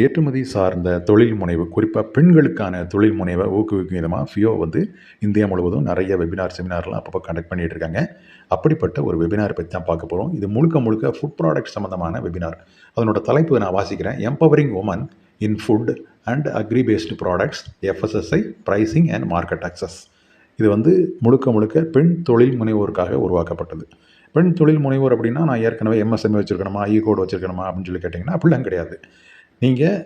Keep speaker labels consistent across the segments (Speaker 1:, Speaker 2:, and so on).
Speaker 1: ஏற்றுமதி சார்ந்த தொழில் முனைவு குறிப்பாக பெண்களுக்கான தொழில் முனைவை ஊக்குவிக்கும் விதமாக ஃபியோ வந்து இந்தியா முழுவதும் நிறைய வெபினார் செமினார்லாம் அப்பப்போ கண்டக்ட் பண்ணிகிட்டு இருக்காங்க. அப்படிப்பட்ட ஒரு வெபினார் பற்றி தான் பார்க்க போகிறோம் இது முழுக்க முழுக்க ஃபுட் ப்ராடக்ட் சம்மந்தமான வெபினார் அதனோட தலைப்பு நான் வாசிக்கிறேன். Empowering women in food and agri based products FSSAI pricing and market access இது வந்து முழுக்க முழுக்க பெண் தொழில் முனைவோருக்காக உருவாக்கப்பட்டது. பெண் தொழில் முனைவோர் அப்படின்னா நான் ஏற்கனவே எம்எஸ்எம்ஏ வச்சுருக்கணுமா இ e கோட் வச்சுருக்கணுமா அப்படின்னு சொல்லி கேட்டிங்கன்னா அப்படிலாம் கிடையாது. நீங்கள்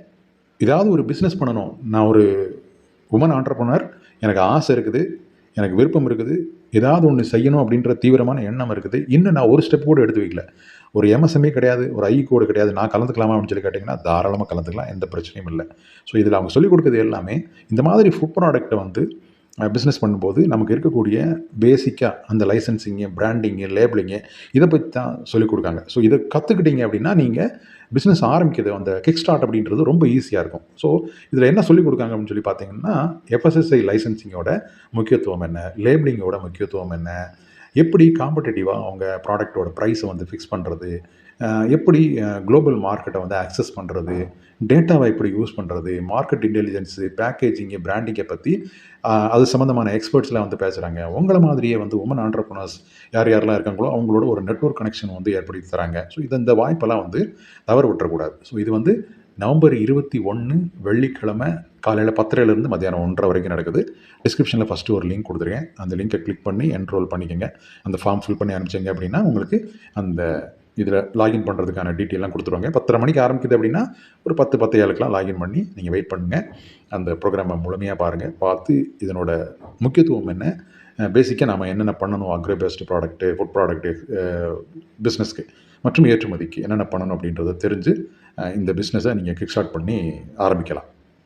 Speaker 1: ஏதாவது ஒரு பிஸ்னஸ் பண்ணணும். நான் ஒரு உமன் ஆண்டர்பனர் எனக்கு ஆசை இருக்குது எனக்கு விருப்பம் இருக்குது ஏதாவது ஒன்று செய்யணும் அப்படின்ற தீவிரமான எண்ணம் இருக்குது. இன்னும் நான் ஒரு ஸ்டெப் கூட எடுத்து வைக்கல. ஒரு எம்எஸ்எம்ஏ கிடையாது ஒரு ஐ கோடு கிடையாது. நான் கலந்துக்கலாமா அப்படின்னு சொல்லி கேட்டிங்கன்னா தாராளமாக கலந்துக்கலாம் எந்த பிரச்சனையும் இல்லை. ஸோ இதில் அவங்க சொல்லிக் கொடுக்குறது எல்லாமே இந்த மாதிரி ஃபுட் ப்ராடக்ட்டை வந்து பிஸ்னஸ் பண்ணும்போது நமக்கு இருக்கக்கூடிய பேசிக்காக அந்த லைசன்சிங்கு பிராண்டிங்கு லேபிளிங்கு இதை பற்றி தான் சொல்லிக் கொடுக்காங்க. ஸோ இதை கற்றுக்கிட்டீங்க அப்படின்னா நீங்கள் பிஸ்னஸ் ஆரம்பிக்கிறது அந்த கிக் ஸ்டார்ட் அப்படின்றது ரொம்ப ஈஸியாக இருக்கும். ஸோ இதில் என்ன சொல்லிக் கொடுக்காங்க அப்படின்னு சொல்லி பார்த்தீங்கன்னா எஃப்எஸ்எஸ்ஐ லைசன்சிங்கோட முக்கியத்துவம் என்ன? லேபிளிங்கோட முக்கியத்துவம் என்ன? எப்படி காம்படிட்டிவாக அவங்க ப்ராடக்ட்டோட ப்ரைஸை வந்து ஃபிக்ஸ் பண்ணுறது எப்படி குளோபல் மார்க்கெட்டை வந்து ஆக்சஸ் பண்ணுறது டேட்டாவை எப்படி யூஸ் பண்ணுறது மார்க்கெட் இன்டெலிஜென்ஸு பேக்கேஜிங்கு பிராண்டிங்கை பற்றி அது சம்மந்தமான எக்ஸ்பர்ட்ஸ்லாம் வந்து பேசுகிறாங்க உங்களை மாதிரியே வந்து உமன் ஆண்டர்பனர்ஸ் யார் யாரெல்லாம் இருக்காங்களோ அவங்களோட ஒரு நெட்ஒர்க் கனெக்ஷன் வந்து ஏற்படுத்தி தராங்க. ஸோ இது இந்த வாய்ப்பெல்லாம் வந்து தவறு விட்டுறக்கூடாது. ஸோ இது வந்து நவம்பர் இருபத்தி ஒன்று வெள்ளிக்கிழமை காலையில் பத்தரைலேருந்து மத்தியானம் ஒன்றரை வரைக்கும் நடக்குது. டிஸ்கிரிப்ஷனில் ஃபஸ்ட்டு ஒரு லிங்க் கொடுத்துருக்கேன். அந்த லிங்கை கிளிக் பண்ணி என்ரோல் பண்ணிக்கோங்க. அந்த ஃபார்ம் ஃபில் பண்ணி அனுப்பிச்சிங்க அப்படின்னா உங்களுக்கு அந்த இதில் லாகின் பண்ணுறதுக்கான டீட்டெயிலாம் கொடுத்துருவாங்க பத்தரை மணிக்கு ஆரம்பிக்குது அப்படின்னா ஒரு பத்து பத்து ஏழுக்கெலாம் லாகின் பண்ணி நீங்கள் வெயிட் பண்ணுங்கள் அந்த ப்ரோக்ராமை முழுமையாக பாருங்கள் பார்த்து இதனோட முக்கியத்துவம் என்ன? பேசிக்காக நாம் என்னென்ன பண்ணணும்? Agro based product food product பிஸ்னஸ்க்கு மற்றும் ஏற்றுமதிக்கு என்னென்ன பண்ணணும் அப்படின்றத தெரிஞ்சு இந்த பிஸ்னஸை நீங்கள் கிக் ஸ்டார்ட் பண்ணி ஆரம்பிக்கலாம்.